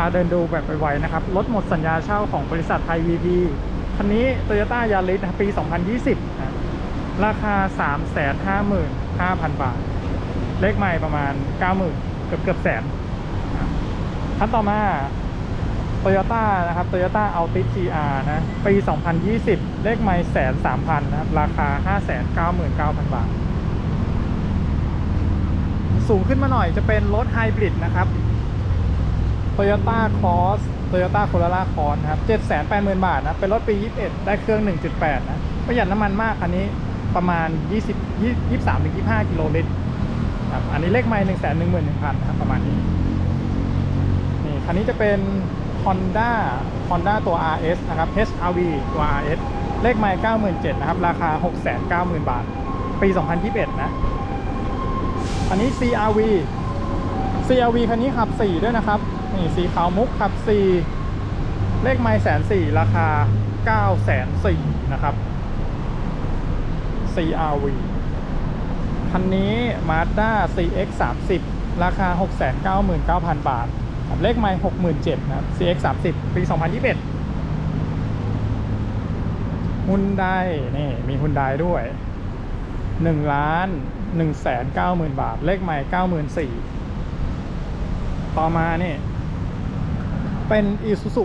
าเดินดูแบบไวๆนะครับ รถหมดสัญญาเช่าของบริษัทไทย VP คันนี้ Toyota Yaris นะครับปี 2020นะราคา 355,000 บาท เลขใหม่ประมาณ 90,000 เกือบเกือบแสนคันต่อมา Toyota นะครับ Toyota Altis GR นะ ปี 2020 เลขไมล์แสนสามพันนะครับ ราคา 599,000 บาท สูงขึ้นมาหน่อยจะเป็นรถไฮบริดนะครับ Toyota Cross Toyota Corolla Cross นะครับ 780,000 บาทนะ เป็นรถปี 21 ได้เครื่อง 1.8 นะ ประหยัดน้ำมันมากคันนี้ประมาณ 20 23-25 กิโลลิตรครับ อันนี้เลขไมล์111,000นะครับประมาณนี้ นี่คันนี้จะเป็น Honda Honda ตัว RS นะครับ HRV ตัว RS เลขไมล์97,000นะครับ ราคา 690,000 บาท ปี 2021 นะ อันนี้ CRV CRV คันนี้ขับ 4 ด้วยนะครับ นี่สีขาวมุกขับ 4 เลขไมล์แสนสี่ราคา9ก้แสนสี่นะครับ CRV คันนี้ Mazda CX 30ราคา 699,000 บาท เลขไมล์67,000นะครับ CX 30ปี 2021ฮุนได้นี่มีฮุนได้ด้วย1ล้าน1แสน9หมื่นบาท เลขใหม่ 94,000 ต่อมานี่ เป็น Isuzu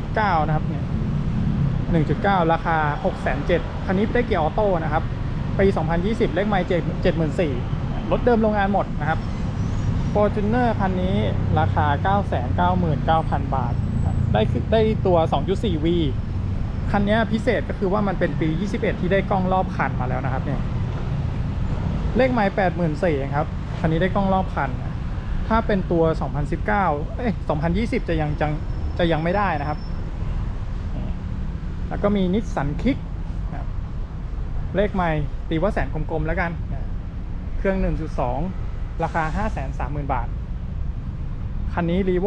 1.9 นะครับเนี่ย1.9 ราคา 607,000คันนี้ได้เกียร์ออโต้นะครับ ปี 2020 เลขไมล์74,000รถเดิมโรงงานหมดนะครับ Fortuner คันนี้ราคา 999,000 บาทครับได้คือได้ตัว 2.4V คันนี้พิเศษก็คือว่ามันเป็นปี 21 ที่ได้กล้องรอบคันมาแล้วนะครับเนี่ย เลขไมล์84,000ครับ คันนี้ได้กล้องรอบคันนะ ถ้าเป็นตัว 2019 เอ้ย 2020 จะยังจะจะยังไม่ได้นะครับ แล้วก็มีนิสสันคิกครับเลขไมล์ตีว่าแสนกลมๆแล้วกัน เครื่อง 1.2 ราคา 530,000 บาท คันนี้รีโว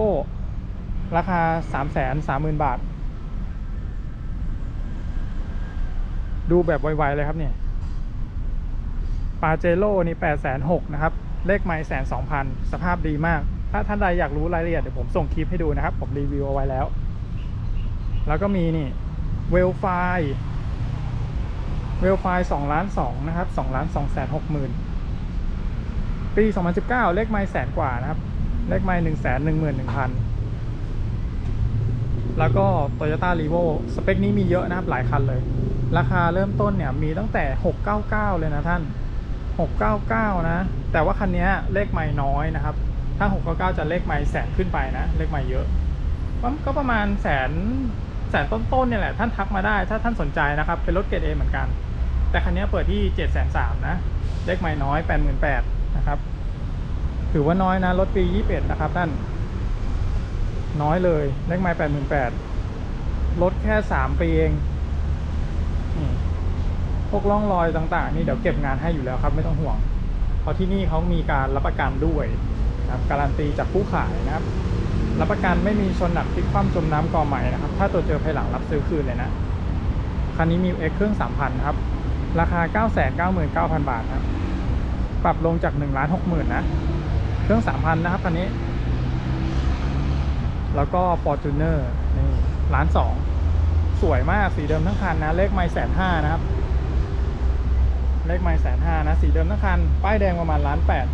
ราคา 330,000 บาท ดูแบบไวๆเลยครับเนี่ยปาเจโร่นี่8 6 0 0 0นะครับ เลขไมล์แสนสองพันสภาพดีมาก ถ้าท่านใดอยากรู้รายละเอียดเดี๋ยวผมส่งคลิปให้ดูนะครับ ผมรีวิวเอาไว้แล้ว แล้วก็มีนี่เวลไฟเวลไฟสองล้านสองนะครับสองล้านสองแสนหกหมื่นปี 2019 เลขไมล์แสนกว่านะครับ เลขไมล์หนึ่งแสนหนึ่งหมื่นหนึ่งพันแล้วก็ Toyota r e v o สเปคนี้มีเยอะนะครับ หลายคันเลย ราคาเริ่มต้นเนี่ย มีตั้งแต่ 699 เลยนะท่าน 699 นะ แต่ว่าคันนี้เลขไม่น้อยนะครับ ถ้า 699 จะเลขไม่แสนขึ้นไปนะ เลขไม่เยอะก็ประมาณแสนแสนต้นๆเนี่ยแหละ ท่านทักมาได้ ถ้าท่านสนใจนะครับ เป็นรถเกรดเอเหมือนกัน แต่คันนี้เปิดที่7 3 0 0 0นะ เลขไม่น้อย88,000นะครับ ถือว่าน้อยนะ รถปี 21 นะครับท่าน น้อยเลย เลขไม่88,000รถแค่ 3 ปีเองพวกร่องรอยต่าง ๆ นี่เดี๋ยวเก็บงานให้อยู่แล้วครับ ไม่ต้องห่วง ราะที่นี่เขามีการรับประกันด้วยนะครับการันตีจากผู้ขายนะครับ รับประกันไม่มีชนหนักพลิกคว่ำจมน้ำกอใหม่นะครับ ถ้าตัวเจอภายหลังรับซื้อคืนเลยนะคันนี้มีเอ็กเครื่อง 3,000 ครับ ราคา 999,000 บาทนะครับ ปรับลงจาก1ล้าน60,000 นะ เครื่อง 3,000 นะครับคันนี้ แล้วก็ Fortuner นี่ล้านสองสวยมากสีเดิมทั้งคันนะ เลขไมล์แสนห้านะครับ เลขไมล์แสนห้านะ สีเดิมทั้งคัน ป้ายแดงประมาณล้านแปด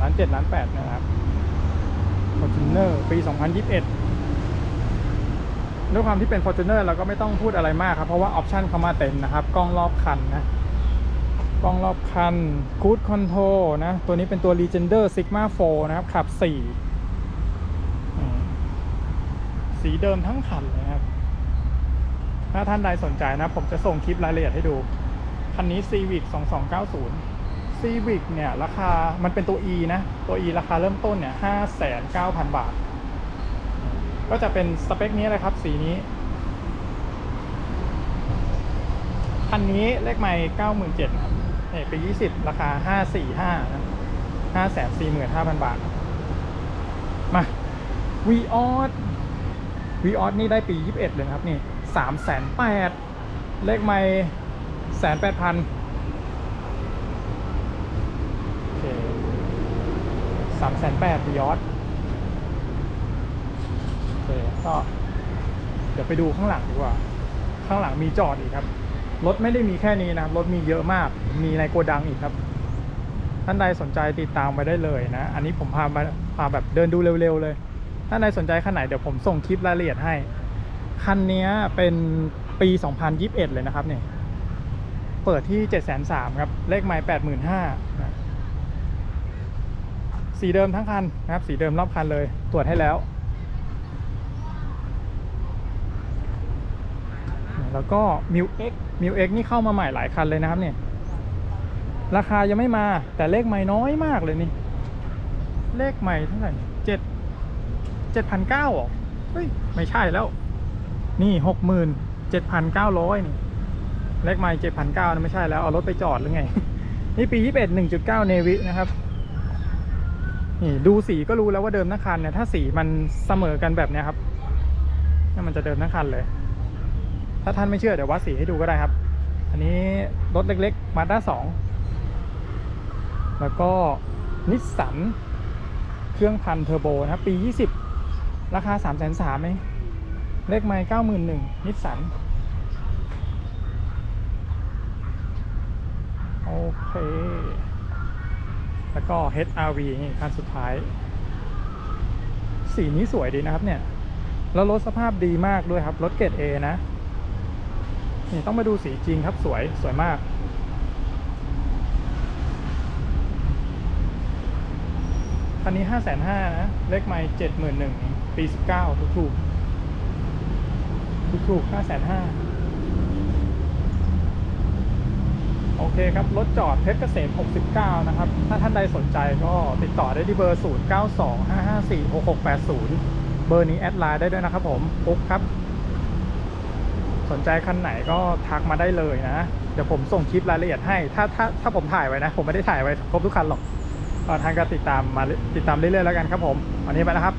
ล้านเจ็ดล้านแปดนะครับ Fortuner ปี 2021 ด้วยความที่เป็น Fortuner เราก็ไม่ต้องพูดอะไรมากครับ เพราะว่าออปชันเขามาเต็มนะครับ กล้องรอบคันนะ กล้องรอบคัน Cruise Control นะ ตัวนี้เป็นตัว Legender Sigma 4 นะครับ ขับ 4 สีเดิมทั้งคันเลยนะครับ ถ้าท่านใดสนใจนะ ผมจะส่งคลิปรายละเอียดให้ดู คันนี้ Civic 2290 Civic เนี่ยราคามันเป็นตัว E นะ ตัว E ราคาเริ่มต้นเนี่ย59,000 บาท ก็จะเป็นสเปคนี้เลยครับ สีนี้ คันนี้เลขไม่97,000ครับเนี่ยปี 20 ราคา 545นะ545,000 บาท มา v ีออสวีออสนี่ได้ปี 21 เลยครับนี่สามแสนแปดเลขไม่ แสนแปดพันโอเคสามแสนแปดวีออสก็เดี๋ยวไปดูข้างหลังดีกว่า ข้างหลังมีจอดอีกครับ รถไม่ได้มีแค่นี้นะครับ รถมีเยอะมาก มีในโกดังอีกครับ ท่านใดสนใจติดตามไปได้เลยนะ อันนี้ผมพามาพาแบบเดินดูเร็วๆเลย ท่านใดสนใจคันไหนเดี๋ยวผมส่งคลิปรายละเอียดให้ คันนี้เป็นปี 2021 เลยนะครับเนี่ย เปิดที่703ครับ เลขไมล์85,000นะสีเดิมทั้งคันนะครับ สีเดิมรอบคันเลย ตรวจให้แล้ว แล้วก็มิวเอ็กมิวเอ็กนี่เข้ามาใหม่หลายคันเลยนะครับเนี่ย ราคายังไม่มา แต่เลขใหม่น้อยมากเลยนี่ เลขใหม่เท่าไหร่เจ็ดเจ็ดพันเก้าหรอ เฮ้ย ไม่ใช่แล้ว นี่หกหมื่นเจ็ดพันเก้าร้อยนี่ เลขใหม่เจ็ดพันเก้าไม่ใช่แล้ว เอารถไปจอดหรือไง นี่ปียี่สิบเอ็ดหนึ่งจุดเก้าเนวินะครับ นี่ดูสีก็รู้แล้วว่าเดิมทั้งคันเนี่ยถ้าสีมันเสมอกันแบบเนี้ยครับนี่มันจะเดิมทั้งคันเลย ถ้าท่านไม่เชื่อเดี๋ยววัดสีให้ดูก็ได้ครับ อันนี้รถเล็กๆมาด้าสองแล้วก็นิสสันเครื่องพันเทอร์โบนะครับปี 20 ราคา 3 3 0 0 0เองเลขไมล์91,000นิสสัน โอเค แล้วก็ HRV นี่คันสุดท้าย สีนี้สวยดีนะครับเนี่ย แล้วรถสภาพดีมากด้วยครับ รถเกรด A นะ นี่ต้องมาดูสีจริงครับสวยสวยมาก คันนี้ 5 5 0 0 0นะ เลขไม่71,000ปี 19 ถูกถูกถูกถูก5 5 0 0 0 เคครับรถจอดเพชรเกษม 69 นะครับ ถ้าท่านใดสนใจก็ติดต่อได้ที่เบอร์ 0925546680 เบอร์นี้แอดไลน์ได้ด้วยนะครับผมปุ๊บครับ สนใจคันไหนก็ทักมาได้เลยนะ เดี๋ยวผมส่งคลิปรายละเอียดให้ ถ้าถ้าถ้าผมถ่ายไว้นะ ผมไม่ได้ถ่ายไว้ครบทุกคันหรอกทานก็ติดตามมาติดตามเรื่อยๆแล้วกันครับผม วันนี้ไปแล้วครับ